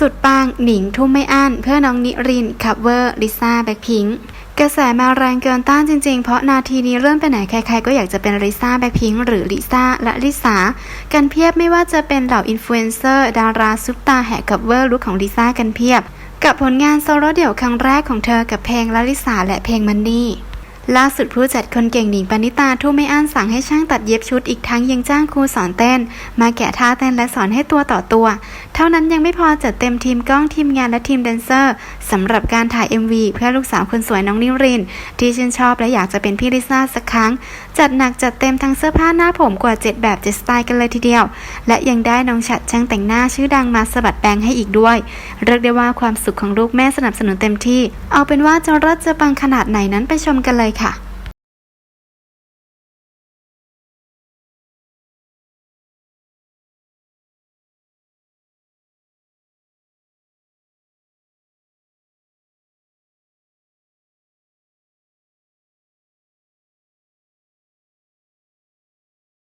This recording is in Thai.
สุดปังหนิงทุ่มไม่อั้นเพื่อน้องนิรินคัฟเวอร์ลิซ่าแบ็คพิงกระแสมาแรงเกินต้านจริงๆ เพราะนาทีนี้เลื่อนไปไหนใครๆ ก็อยากจะเป็นลิซ่าแบ็คพิงหรือลิซ่าและลิสากันเพียบไม่ว่าจะเป็นเหล่าอินฟลูเอนเซอร์ดาราซุปตาแห่คัฟเวอร์ลุคของลิซ่ากันเพียบ กับผลงานโซโล่เดี่ยวครั้งแรกของเธอกับเพลงลลิสาและเพลงมันนี่ ล่าสุดผู้จัดคนเก่งหนิงปณิตาทุ่มไม่อั้นสั่งให้ช่างตัดเย็บชุดอีกทั้งยังจ้างครูสอนเต้น มาแกะท่าเต้นและสอนให้ตัวต่อตัว เท่านั้นยังไม่พอจัดเต็มทีมกล้องทีมงานและทีมแดนเซอร์สำหรับการถ่าย MV เพื่อลูกสาวคนสวยน้องนิริน ที่ชื่นชอบและอยากจะเป็นพี่ลิซ่าสักครั้ง จัดหนักจัดเต็มทั้งเสื้อผ้าหน้าผมกว่า 7 แบบ7สไตล์กันเลยทีเดียว และยังได้น้องฉัดช่างแต่งหน้าชื่อดังมาสะบัดแปลงให้อีกด้วยเรียกได้ว่าความสุขของลูกแม่สนับสนุนเต็มที่ เอาเป็นว่าจะรัดจะปังขนาดไหนนั้นไปชมกันเลยค่ะ